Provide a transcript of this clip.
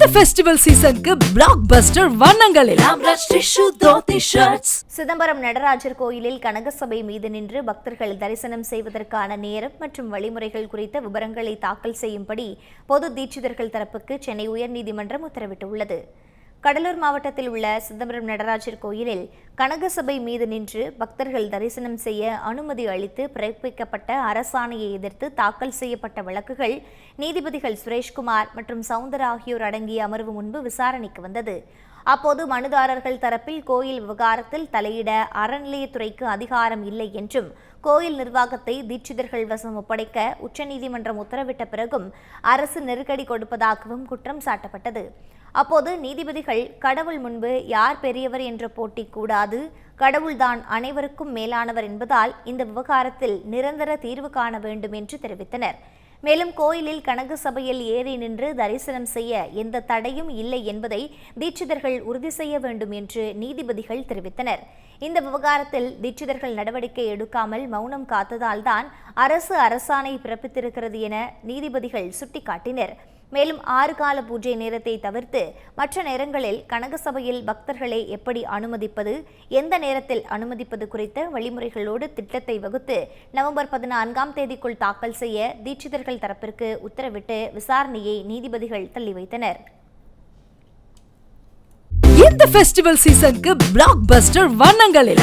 இந்த ஃபெஸ்டிவல் சீசனுக்கு பிளாக் பஸ்டர் வண்ணங்களில் சிதம்பரம் நடராஜர் கோயிலில் கனகசபை மீது நின்று பக்தர்கள் தரிசனம் செய்வதற்கான நேரம் மற்றும் வழிமுறைகள் குறித்த விவரங்களை தாக்கல் செய்யும்படி பொது தீட்சிதர்கள் தரப்புக்கு சென்னை உயர்நீதிமன்றம் உத்தரவிட்டுள்ளது. கடலூர் மாவட்டத்தில் உள்ள சிதம்பரம் நடராஜர் கோயிலில் கனகசபை மீது நின்று பக்தர்கள் தரிசனம் செய்ய அனுமதி அளித்து பிறப்பிக்கப்பட்ட அரசாணையை எதிர்த்து தாக்கல் செய்யப்பட்ட வழக்குகள் நீதிபதிகள் சுரேஷ்குமார் மற்றும் சவுந்தர் ஆகியோர் அடங்கிய அமர்வு முன்பு விசாரணைக்கு வந்தது. அப்போது மனுதாரர்கள் தரப்பில் கோயில் விவகாரத்தில் தலையிட அறநிலையத்துறைக்கு அதிகாரம் இல்லை என்றும் கோயில் நிர்வாகத்தை தீட்சிதர்கள் வசம் ஒப்படைக்க உச்சநீதிமன்றம் உத்தரவிட்ட பிறகும் அரசு நெருக்கடி கொடுப்பதாகவும் குற்றம் சாட்டப்பட்டது. அப்போது நீதிபதிகள் கடவுள் முன்பு யார் பெரியவர் என்ற போட்டி கூடாது கடவுள்தான் அனைவருக்கும் மேலானவர் என்பதால் இந்த விவகாரத்தில் நிரந்தர தீர்வு காண வேண்டும் என்று தெரிவித்தனர். மேலும் கோயிலில் கனக சபையில் ஏறி நின்று தரிசனம் செய்ய எந்த தடையும் இல்லை என்பதை தீட்சிதர்கள் உறுதி செய்ய வேண்டும் என்று நீதிபதிகள் தெரிவித்தனர். இந்த விவகாரத்தில் தீட்சிதர்கள் நடவடிக்கை எடுக்காமல் மௌனம் காத்ததால்தான் அரசு அரசாணை பிறப்பித்திருக்கிறது என நீதிபதிகள் சுட்டிக்காட்டினர். மேலும் ஆறு கால பூஜை நேரத்தை தவிர்த்து மற்ற நேரங்களில் கனகசபையில் பக்தர்களை எப்படி அனுமதிப்பது எந்த நேரத்தில் அனுமதிப்பது குறித்த வழிமுறைகளோடு திட்டத்தை வகுத்து நவம்பர் பதினான்காம் தேதிக்குள் தாக்கல் செய்ய தீட்சிதர்கள் தரப்பிற்கு உத்தரவிட்டு விசாரணையை நீதிபதிகள் தள்ளி வைத்தனர். இந்த ஃபெஸ்டிவல் சீசனுக்கு பிளாக் பஸ்டர் வண்ணங்களில்.